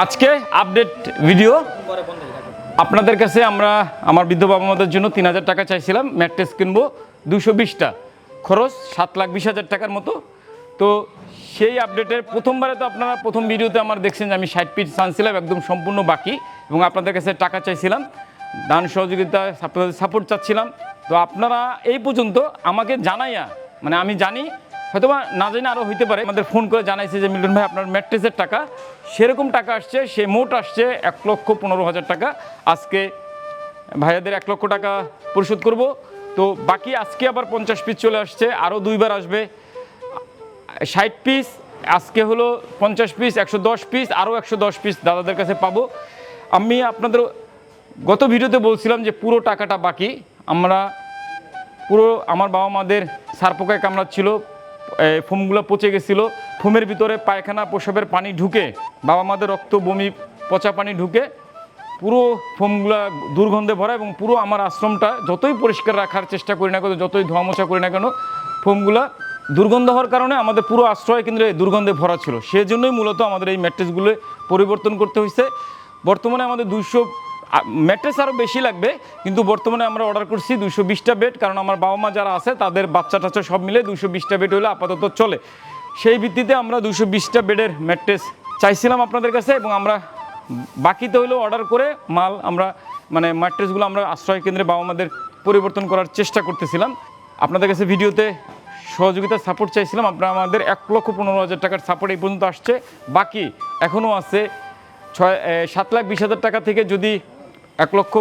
আজকে update video আপনাদের কাছে আমরা, আমার বৃদ্ধ বাবা মাদের জন্য তিন হাজার টাকা চাইছিলাম ম্যাট্রেস কিনবো, দুশো বিশটা। খরচ সাত লাখ বিশ হাজার টাকার মতো। তো সেই আপডেটের প্রথমবারে তো আপনারা প্রথম ভিডিওতে আমার দেখছেন যে আমি ষাট পিস আনছিলাম, একদম সম্পূর্ণ বাকি। এবং আপনাদের কাছে টাকা চাইছিলাম, দান সহযোগিতা আপনাদের সাপোর্ট চাচ্ছিলাম। তো আপনারা এই পর্যন্ত আমাকে জানাইয়া মানে আমি জানি হয়তো বা না জানি আরও হইতে পারে। আমাদের ফোন করে জানাইছে যে, মিলন ভাই, আপনার ম্যাট্রেসের টাকা সেরকম টাকা আসছে, সে মোট আসছে এক লক্ষ পনেরো হাজার টাকা। আজকে ভাইয়াদের এক লক্ষ টাকা পরিশোধ করব। তো বাকি আজকে আবার পঞ্চাশ পিস চলে আসছে আরও দুইবার আসবে। ষাট পিস আজকে হলো পঞ্চাশ পিস একশো দশ পিস আরও একশো দশ পিস দাদাদের কাছে পাবো। আমি আপনাদের গত ভিডিওতে বলছিলাম যে, পুরো টাকাটা বাকি। আমরা পুরো আমার বাবা মাদের সার পোকায় কামড়াচ্ছিল। ফোমগুলো পচে গেছিল। ফোমের ভিতরে পায়খানা, প্রসবের পানি ঢুকে, বাবা মাদের রক্ত, বমি, পচা পানি ঢুকে, পুরো ফোমগুলা দুর্গন্ধে ভরা এবং পুরো আমার আশ্রমটা যতই পরিষ্কার রাখার চেষ্টা করি না কেন, যতই ধোয়া মোছা করি না কেন, ফোমগুলা দুর্গন্ধ হওয়ার কারণে আমাদের পুরো আশ্রয় কেন্দ্রে দুর্গন্ধে ভরা ছিল। সেজন্যই মূলত আমাদের এই ম্যাট্রেসগুলো পরিবর্তন করতে হয়েছে বর্তমানে আমাদের দুইশো ম্যাট্রেস আরও বেশি লাগবে, কিন্তু বর্তমানে আমরা অর্ডার করছি দুশো বিশটা বেড কারণ আমার বাবা মা যারা আছে, তাদের বাচ্চা টাচ্চা সব মিলে দুশো বিশটা বেড হলে আপাতত চলে। সেই ভিত্তিতে আমরা দুশো বিশটা বেডের ম্যাট্রেস চাইছিলাম আপনাদের কাছে এবং আমরা বাকিতে হলেও অর্ডার করে মাল আমরা মানে ম্যাট্রেসগুলো আমরা আশ্রয় কেন্দ্রে বাবা মাদের পরিবর্তন করার চেষ্টা করতেছিলাম। আপনাদের কাছে ভিডিওতে সহযোগিতার সাপোর্ট চাইছিলাম। আপনারা আমাদের এক লক্ষ পনেরো হাজার টাকার সাপোর্ট এই পর্যন্ত আসছে। বাকি এখনও আছে ছয় সাত লাখ বিশ হাজার টাকা থেকে যদি এক লক্ষ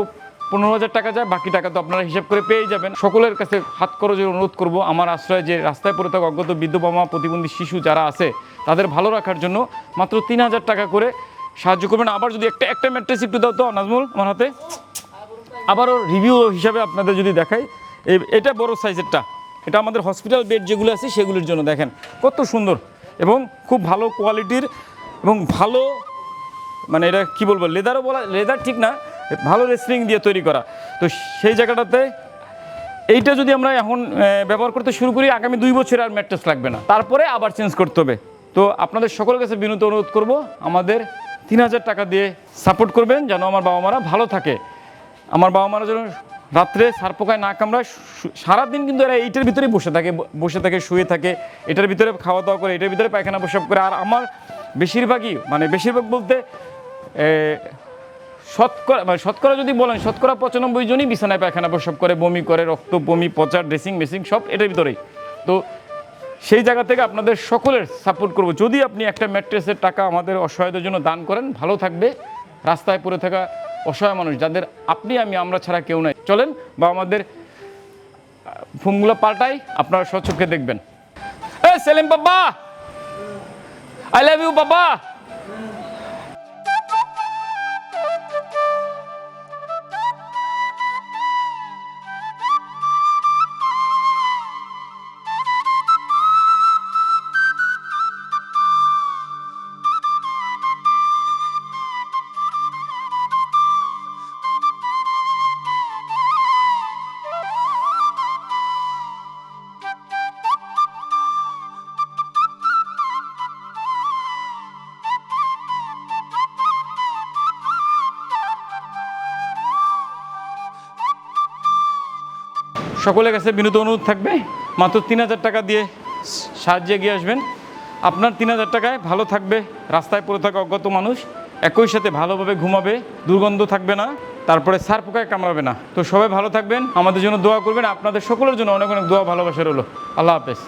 পনেরো হাজার টাকা যায়, বাকি টাকা তো আপনারা হিসাব করে পেয়ে যাবেন। সকলের কাছে হাত করজের অনুরোধ করব, আমার আশ্রয় যে রাস্তায় পড়ে থাকা অজ্ঞত বৃদ্ধ বাবা প্রতিবন্ধী শিশু যারা আছে, তাদের ভালো রাখার জন্য মাত্র তিন হাজার টাকা করে সাহায্য করবেন। আবার যদি একটা একটা ম্যাট্রেস একটু দাও তো, নাজমুল, আমার হাতে। আবারও রিভিউ হিসাবে আপনাদের যদি দেখাই এই- এটা বড় সাইজেরটা এটা আমাদের হসপিটাল বেড যেগুলো আছে, সেগুলোর জন্য দেখেন, কত সুন্দর এবং খুব ভালো কোয়ালিটির এবং ভালো মানে এটা কি বলব, লেদারও বলা, লেদার ঠিক না ভালো রেসলিং দিয়ে তৈরি করা। তো সেই জায়গাটাতে এইটা যদি আমরা এখন ব্যবহার করতে শুরু করি, আগামী দুই বছর আর ম্যাট্রেস লাগবে না। তারপরে আবার চেঞ্জ করতে হবে। তো আপনাদের সকলের কাছে বিনীত অনুরোধ করব, আমাদের তিন হাজার টাকা দিয়ে সাপোর্ট করবেন, যেন আমার বাবা মারা ভালো থাকে। আমার বাবা মারা যেন রাত্রে সার পোকায় না কামড়ায় সারাদিন কিন্তু এরা এইটার ভিতরেই বসে থাকে বসে থাকে, শুয়ে থাকে, এটার ভিতরে খাওয়া দাওয়া করে, এটার ভিতরে পায়খানা প্রসাব করে। আর আমার বেশিরভাগই মানে বেশিরভাগ বলতে শতকরা মানে শতকরা যদি বলেন, শতকরা পঁচানব্বই জনই বিছানায়, পায়খানা, প্রসব করে, বমি করে, রক্ত, বমি পচা ড্রেসিং, মেসিং, সব এটার ভিতরেই। তো সেই জায়গা থেকে আপনাদের সকলের সাপোর্ট করব। যদি আপনি একটা ম্যাট্রেসের টাকা আমাদের অসহায়দের জন্য দান করেন, ভালো থাকবে। রাস্তায় পড়ে থাকা অসহায় মানুষ, যাদের আপনি, আমি, আমরা ছাড়া কেউ নাই। চলেন, বা আমাদের ফোনগুলো পাল্টাই, আপনারা স্বচক্ষে দেখবেন। এ সেলিম বাবা! আই লাভ ইউ বাবা! সকলের কাছে বিনোদ অনুরোধ থাকবে। মাত্র তিন হাজার টাকা দিয়ে সাহায্যে এগিয়ে আসবেন। আপনার তিন হাজার টাকায় ভালো থাকবে, রাস্তায় পড়ে থাকা অজ্ঞাত মানুষ, একই সাথে ভালোভাবে ঘুমাবে, দুর্গন্ধ থাকবে না, তারপরে সার পোকায় কামড়াবে না। তো সবাই ভালো থাকবেন, আমাদের জন্য দোয়া করবেন, আপনাদের সকলের জন্য অনেক অনেক দোয়া ভালোবাসা রইল। আল্লাহ হাফেজ।